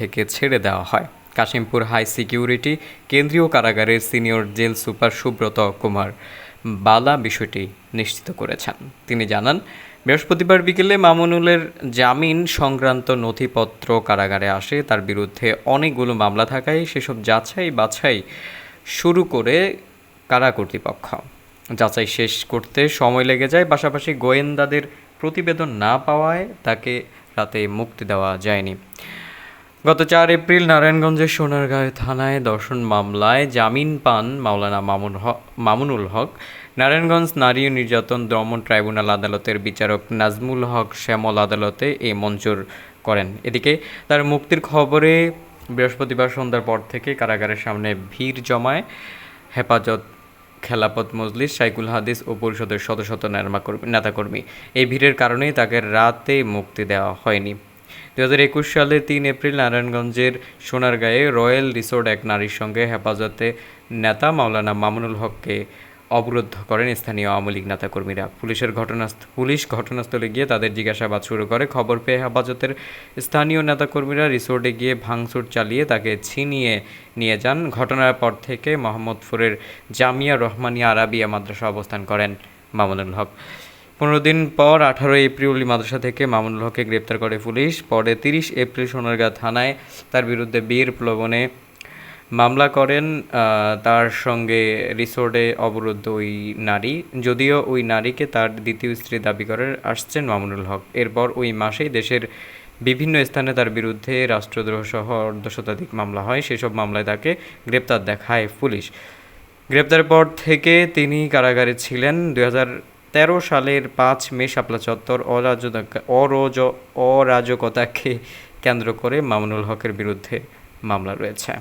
থেকে ছেড়ে দেওয়া হয়। কাশিমপুর হাই সিকিউরিটি কেন্দ্রীয় কারাগারের senior jail super Subrata Kumar Bala বিষয়টি নিশ্চিত করেছেন। তিনি জানান, বৃহস্পতিবার বিকেলে মামুনুলের জামিন সংক্রান্ত নথিপত্র কারাগারে আসে। তার বিরুদ্ধে অনেকগুলো মামলা থাকায় সেসব যাচাই বাছাই শুরু করে কারা কর্তৃপক্ষ। যাচাই শেষ করতে সময় লেগে যায়, পাশাপাশি গোয়েন্দাদের প্রতিবেদন না পাওয়ায় তাকে রাতে মুক্তি দেওয়া যায়নি। গত চার এপ্রিল নারায়ণগঞ্জের সোনারগাঁও থানায় দর্শন মামলায় জামিন পান মাওলানা মামুন হক, মামুনুল হক। নারায়ণগঞ্জ নারী নির্যাতন দমন ট্রাইব্যুনাল আদালতের বিচারক নাজমুল হক শ্যামল আদালতে এ মঞ্জুর করেন। এদিকে তার মুক্তির খবরে বৃহস্পতিবার সন্ধ্যার পর থেকে কারাগারের সামনে ভিড় জমায়। হেফাজত খেলাপত মজলিস সাইকুল হাদিস ও পরিষদের শত শত নেতাকর্মী। এই ভিড়ের কারণেই তাকে রাতে মুক্তি দেওয়া হয়নি। দু হাজার একুশ সালে তিন এপ্রিল নারায়ণগঞ্জের সোনারগাঁয়ে রয়্যাল রিসোর্ট এক নারীর সঙ্গে হেফাজতে নেতা মাওলানা মামুনুল হককে অবরুদ্ধ করেন স্থানীয় আওয়ামী লীগ নেতাকর্মীরা। পুলিশের ঘটনাস্থ পুলিশ ঘটনাস্থলে গিয়ে তাদের জিজ্ঞাসাবাদ শুরু করে। খবর পেয়ে হেফাজতের স্থানীয় নেতাকর্মীরা রিসোর্টে গিয়ে ভাঙচুর চালিয়ে তাকে ছিনিয়ে নিয়ে যান। ঘটনার পর থেকে মোহাম্মদপুরের জামিয়া রহমানিয়া আরাবিয়া মাদ্রাসা অবস্থান করেন মামুনুল হক। পনেরো দিন পর আঠারো এপ্রিল মাদ্রাসা থেকে মামুনুল হককে গ্রেপ্তার করে পুলিশ। পরে তিরিশ এপ্রিল সোনারগাঁ থানায় তার বিরুদ্ধে বীর প্লবনে মামলা করেন তার সঙ্গে রিসোর্টে অবরুদ্ধ ওই নারী। যদিও ওই নারীকে তার দ্বিতীয় স্ত্রী দাবি করে আসছেন মামুনুল হক। এরপর ওই মাসেই দেশের বিভিন্ন স্থানে তার বিরুদ্ধে রাষ্ট্রদ্রোহ সহ অর্ধশতাধিক মামলা হয়। সেসব মামলায় তাকে গ্রেপ্তার দেখায় পুলিশ। গ্রেপ্তারের পর থেকে তিনি কারাগারে ছিলেন। দু হাজার তেরো সালের পাঁচ মে শাপলা চত্বর অরাজ অরজ অরাজকতাকে কেন্দ্র করে মামুনুল হকের বিরুদ্ধে মামলা রয়েছে।